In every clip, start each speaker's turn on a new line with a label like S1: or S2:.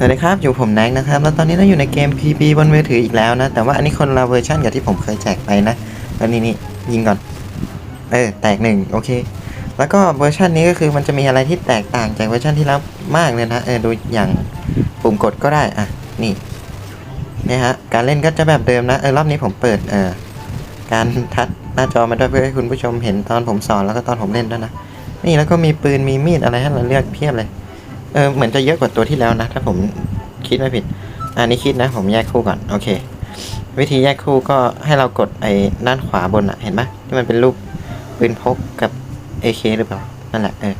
S1: สวัสดีครับ อยู่ผมแน็กนะครับ แล้วตอนนี้เราอยู่ในเกม PB บนมือถืออีกแล้วนะ แต่ว่าอันนี้คนละเวอร์ชันกับที่ผมเคยแจกไปนะแล้วนี่นี่ยิงก่อน เออ แตกหนึ่งโอเค แล้วก็เวอร์ชันนี้ก็คือมันจะมีอะไรที่แตกต่างจากเวอร์ชันที่แล้วมากเลยนะ เออ ดูอย่างปุ่มกดก็ได้ อะ นี่นี่ฮะ การเล่นก็จะแบบเดิมนะ เออ รอบนี้ผมเปิด เออ การทัดหน้าจอมาด้วยเพื่อให้คุณผู้ชมเห็นตอนผมสอนแล้วก็ตอนผมเล่นด้วยนะ นี่แล้วก็มีปืน มีมีดอะไรให้เราเลือกเพียบเลย เออเหมือนจะเยอะกว่าตัวที่แล้วนะ ถ้าผมคิดไม่ผิด อันนี้คิดนะ ผมแยกคู่ก่อน โอเค วิธีแยกคู่ก็ให้เรากดไอ้ด้านขวาบนอะเห็นไหมที่มันเป็นรูปปืนพกกับ AK หรือเปล่า นั่นแหละ เออ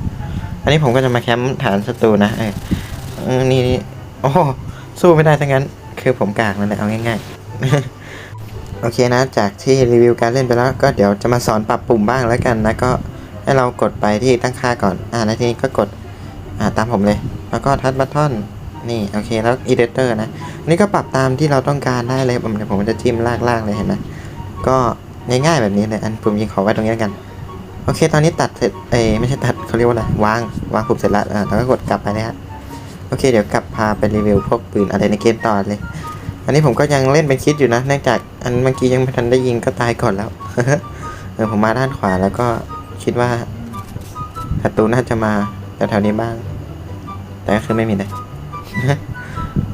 S1: อันนี้ผมก็จะมาแคมป์ฐานศัตรูนะ เออ นี่โอ้สู้ไม่ได้ทั้งนั้น คือผมกากนั่นแหละเอาง่ายๆ โอเคนะ จากที่รีวิวการเล่นไปแล้วก็เดี๋ยวจะมาสอนปรับปุ่มบ้างแล้วกันนะ ก็ให้เรากดไปที่ตั้งค่าก่อน อ่าในทีนี้ก็กด อ่าตามผมเลย แล้วก็ทัชบัตทอนนี่โอเคแล้วอีเดเตอร์นะนี่ก็ปรับตามที่เราต้องการได้เลยผมเดี๋ยผมจะจิ้มลากๆเลยเห็นไหมก็ง่ายๆแบบนี้เลยอันปุ่มยิงขอไว้ตรงนี้แล้วกันโอเค ตอนนี้ตัดเสร็จ เอ้ไม่ใช่ตัดเขาเรียกว่าอะไร วาง วางปุ่มเสร็จแล้วอ่าแล้วก็กดกลับไปนะฮะ โอเค เดี๋ยวกลับพาไปรีวิวพวกปืนอะไรในเกมต่อเลย อันนี้ผมก็ยังเล่นเป็นคิดอยู่นะ เนื่องจากอันเมื่อกี้ยังไม่ทันได้ยิงก็ตายก่อนแล้ว เออผมมาด้านขวาแล้วก็คิดว่าศัตรูน่าจะมา แถวๆนี้บ้าง แต่ก็คือไม่มีนะ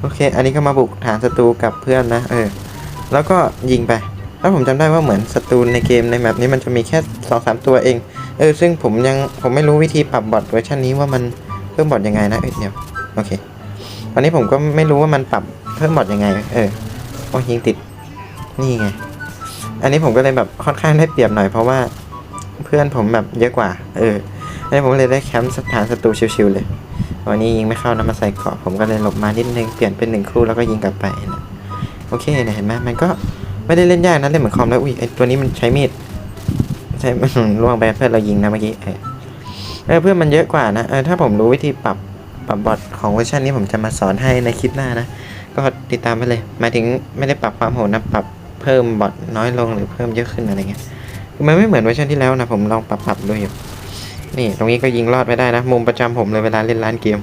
S1: โอเค อันนี้ก็มาบุกฐานศัตรูกับเพื่อนนะ เออ แล้วก็ยิงไป แล้วผมจำได้ว่าเหมือนศัตรูในเกมในแมปนี้มันจะมีแค่สองสามตัวเอง เออ ซึ่งผมยังผมไม่รู้วิธีปรับบอทเวอร์ชันนี้ว่ามันเพิ่มบอทยังไงนะ เอ้ยเดี๋ยว โอเค ตอนนี้ผมก็ไม่รู้ว่ามันปรับเพิ่มบอทยังไง เออ โอ้ยิงติด นี่ไง อันนี้ผมก็เลยแบบค่อนข้างได้เปรียบหน่อยเพราะว่าเพื่อนผมแบบเยอะกว่า เออ อันนี้ผมเลยได้แคมป์สถานศัตรูชิวๆเลย วันนี้ยิงไม่เข้านะมาใส่เกาะผมก็เลยหลบมานิดนึงเปลี่ยนเป็นหนึ่งคู่แล้วก็ยิงกลับไปนะโอเคเนี่ยเห็นไหมมันก็ไม่ได้เล่นยากนะเล่นเหมือนคอมแล้วอุ้ยไอตัวนี้มันใช้มีดใช้ล่วงไปเพื่อนเรายิงนะเมื่อกี้เออเพื่อนมันเยอะกว่านะเออถ้าผมรู้วิธีปรับปรับบอทของเวอร์ชันนี้ผมจะมาสอนให้ในคลิปหน้านะก็ติดตามไปเลยหมายถึงไม่ได้ปรับความโหดนะปรับเพิ่มบอทน้อยลงหรือเพิ่มเยอะขึ้นอะไรเงี้ยมันไม่เหมือนเวอร์ชันที่แล้วนะผมลองปรับปรับดูอยู่ นี่ตรงนี้ก็ยิงรอดไม่ได้นะ มุมประจำผมเลยเวลาเล่นร้านเกม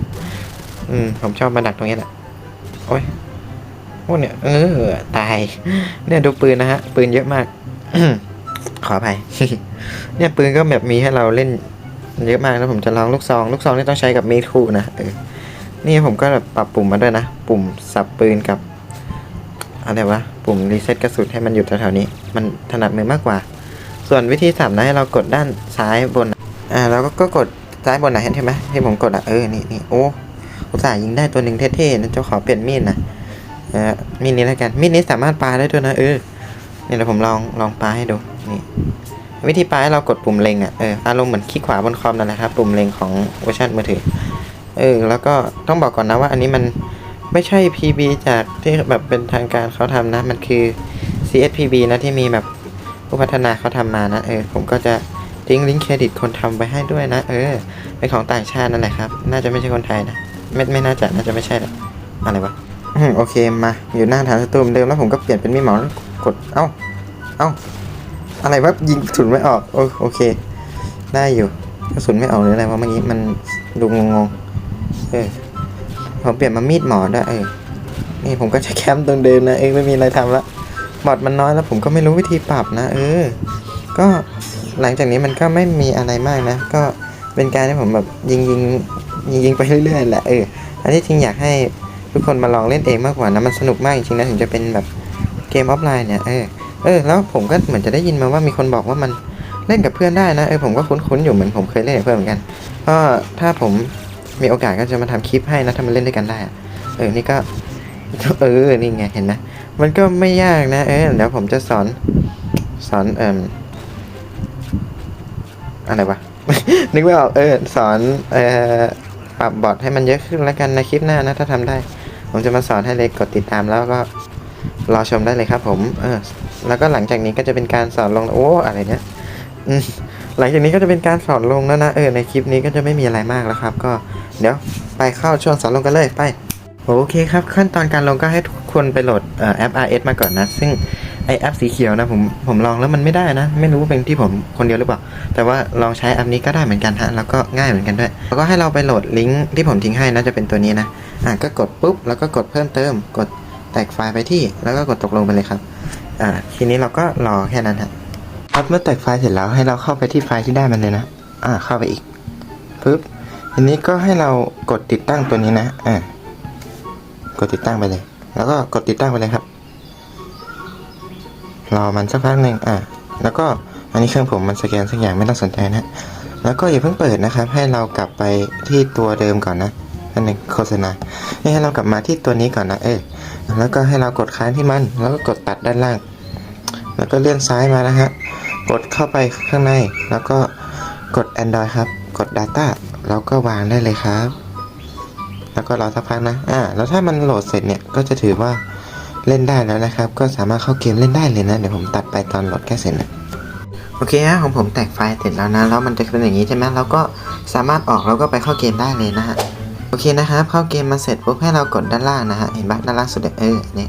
S1: อืมผมชอบมาดักตรงนี้แหละโอ้ยโอ้เนี่ยเออตาย เนี่ยดูปืนนะฮะ ปืนเยอะมาก ขออภัยเนี่ยปืนก็แบบมีให้เราเล่นเยอะมากแล้วผมจะลองลูกซองลูกซองนี่ต้องใช้กับมีดคู่นะเออนี่ผมก็แบบปรับปุ่มมาด้วยนะปุ่มสับปืนกับอะไรวะปุ่มรีเซ็ตกระสุนให้มันอยู่แถวๆนี้ มันถนัดมือมากกว่า ส่วนวิธีสับนะให้เรากดด้านซ้ายบน อ่าแล้วก็ก็กดซ้ายบนนะเห็นใช่ไหมที่ผมกดอะเออนี่นี่โอ้อุตส่าห์ยิงได้ตัวหนึ่งเท่ๆนะเจ้าขอเปลี่ยนมีดนะเออมีดนี้แล้วกันมีดนี้สามารถปาได้ด้วยนะเออนี่เดี๋ยวผมลองลองปาให้ดูนี่วิธีปาให้เรากดปุ่มเล็งอะเอออารมณ์เหมือนคลิกขวาบนคอมนั่นแหละครับปุ่มเล็งของเวอร์ชันมือถือเออแล้วก็ต้องบอกก่อนนะว่าอันนี้มันไม่ใช่ PB จากที่แบบเป็นทางการเขาทำนะ มันคือ CSPB นะที่มีแบบผู้พัฒนาเขาทำมานะ เออ ผมก็จะ ทิ้งลิงก์เครดิตคนทำไปให้ด้วยนะ เออเป็นของต่างชาตินั่นแหละครับ น่าจะไม่ใช่คนไทยนะ ไม่ไม่น่าจะน่าจะไม่ใช่แหละอะไรวะโอเคมาอยู่หน้าฐานศัตรูเหมือนเดิมแล้วผมก็เปลี่ยนเป็นมีดหมอแล้วกดเอ้าเอ้าอะไรวะยิงกระสุนไม่ออกโอโอเค ได้อยู่กระสุนไม่ออกหรืออะไรวะเมื่อกี้มันดูงงๆเออผมเปลี่ยนมามีดหมอได้เออนี่ผมก็จะแคมป์ตรงเดิมนะเองไม่มีอะไรทำละบอทมันน้อยแล้วผมก็ไม่รู้วิธีปรับนะ เออ ก็ หลังจากนี้มันก็ไม่มีอะไรมากนะ ก็เป็นการที่ผมแบบยิงยิงยิงยิงไปเรื่อยๆแหละเอออันที่จริงอยากให้ทุกคนมาลองเล่นเองมากกว่านะมันสนุกมากจริงๆนะถึงจะเป็นแบบเกมออฟไลน์เนี่ยเออเออแล้วผมก็เหมือนจะได้ยินมาว่ามีคนบอกว่ามันเล่นกับเพื่อนได้นะเออผมก็คุ้นๆอยู่เหมือนผมเคยเล่นกับเพื่อนเหมือนกันก็ถ้าผมมีโอกาสก็จะมาทำคลิปให้นะถ้ามันเล่นด้วยกันได้เออนี่ก็เออนี่ไงเห็นนะมันก็ไม่ยากนะ เออเดี๋ยวผมจะสอนสอนเอ่ม อะไรวะ นึกไม่ออก เออ สอน เอ่อ ปรับบอทให้มันเยอะขึ้นแล้วกันในคลิปหน้านะ ถ้าทำได้ ผมจะมาสอนให้เลยกดติดตามแล้วก็รอชมได้เลยครับผม เออ แล้วก็หลังจากนี้ก็จะเป็นการสอนลง โอ้ อะไรเนี้ยหลังจากนี้ก็จะเป็นการสอนลงแล้วนะ เออ ในคลิปนี้ก็จะไม่มีอะไรมากแล้วครับ ก็เดี๋ยวไปเข้าช่วงสอนลงกันเลย ไป โอเคครับ ขั้นตอนการลงก็ให้ทุกคนไปโหลดเอ่อแอป RS มาก่อนนะ ซึ่ง ไอแอปสีเขียวนะผมผมลองแล้วมันไม่ได้นะ ไม่รู้ว่าเป็นที่ผมคนเดียวหรือเปล่า แต่ว่าลองใช้แอปนี้ก็ได้เหมือนกันฮะแล้วก็ง่ายเหมือนกันด้วยแล้วก็ให้เราไปโหลดลิงก์ที่ผมทิ้งให้นะจะเป็นตัวนี้นะอะก็กดปุ๊บแล้วก็กดเพิ่มเติม กดแตกไฟล์ไปที่แล้วก็กดตกลงไปเลยครับอ่าทีนี้เราก็รอแค่นั้นฮะครับเมื่อแตกไฟล์เสร็จแล้วให้เราเข้าไปที่ไฟล์ที่ได้มันเลยนะอ่าเข้าไปอีกปุ๊บทีนี้ก็ให้เรากดติดตั้งตัวนี้นะอ่ากดติดตั้งไปเลย แล้วก็กดติดตั้งไปเลยครับ รอมันสักพักหนึ่งอ่าแล้วก็อันนี้เครื่องผมมันสแกนสักอย่างไม่ต้องสนใจนะแล้วก็อย่าเพิ่งเปิดนะครับ ให้เรากลับไปที่ตัวเดิมก่อนนะอันนึ่งโฆษณาให้เรากลับมาที่ตัวนี้ก่อนนะเออแล้วก็ให้เรากดค้างที่มัน แล้วก็กดตัดด้านล่าง แล้วก็เลื่อนซ้ายมานะฮะกดเข้าไปข้างใน แล้วก็กด Android ครับ กด Data แล้วก็วางได้เลยครับ แล้วก็รอสักพักนะอ่าแล้วถ้ามันโหลดเสร็จเนี่ยก็จะถือว่า เล่นได้แล้วนะครับ ก็สามารถเข้าเกมเล่นได้เลยนะ เดี๋ยวผมตัดไปตอนโหลดแค่เสร็จนะโอเคฮะของผมแตกไฟล์เสร็จแล้วนะ แล้วมันจะเป็นอย่างนี้ใช่ไหมเราก็สามารถออกแล้วก็ไปเข้าเกมได้เลยนะฮะโอเคนะครับเข้าเกมมาเสร็จปุ๊บให้เรากดด้านล่างนะฮะเห็นปะด้านล่างสุดเนี่ยเอออันนี่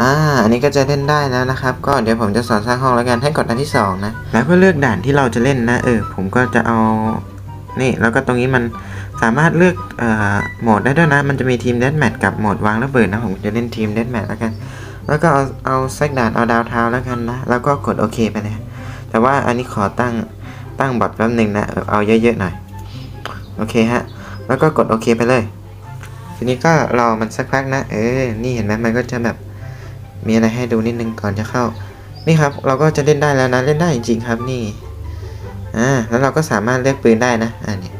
S1: อ่าอันนี้ก็จะเล่นได้แล้วนะครับ ก็เดี๋ยวผมจะสอนสร้างห้องแล้วกันให้กดอันที่สองนะแล้วก็เลือกด่านที่เราจะเล่นนะ เออ ผมก็จะเอานี่แล้วก็ตรงนี้มัน สามารถเลือกอโหมดได้ด้วยนะ มันจะมีทีมเดสแมทกับโหมดวางระเบิดนะ ผมจะเล่นทีมเดสแมทแล้วกัน แล้วก็เอาเอาแซกดานเอาดาวเทาแล้วกันนะ แล้วก็กดโอเคไปเลย แต่ว่าอันนี้ขอตั้งตั้งบอทแป๊บหนึ่งนะเออเอาเยอะๆหน่อย โอเคฮะ แล้วก็กดโอเคไปเลย ทีนี้ก็รอมันสักพักนะ เออ นี่เห็นไหมมันก็จะแบบมีอะไรให้ดูนิดนึงก่อนจะเข้า นี่ครับ เราก็จะเล่นได้แล้วนะ เล่นได้จริงๆครับนี่ อ่า แล้วเราก็สามารถเลือกปืนได้นะ อ่านี่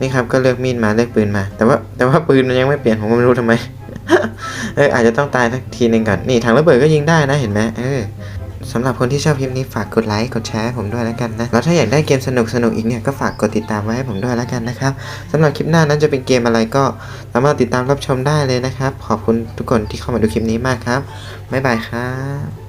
S1: นี่ครับก็เลือกมีดมาเลือกปืนมา แต่ว่าแต่ว่าปืนมันยังไม่เปลี่ยนผมก็ไม่รู้ทำไมเอออาจจะต้องตายสักทีหนึ่งก่อนนี่ถังระเบิดก็ยิงได้นะเห็นไหมเออสำหรับคนที่ชอบคลิปนี้ฝากกดไลค์กดแชร์ผมด้วยแล้วกันนะ แล้วถ้าอยากได้เกมสนุกสนุกอีกเนี่ยก็ฝากกดติดตามไว้ให้ผมด้วยแล้วกันนะครับสำหรับคลิปหน้านั้นจะเป็นเกมอะไรก็สามารถติดตามรับชมได้เลยนะครับ ขอบคุณทุกคนที่เข้ามาดูคลิปนี้มากครับบ๊ายบายครับ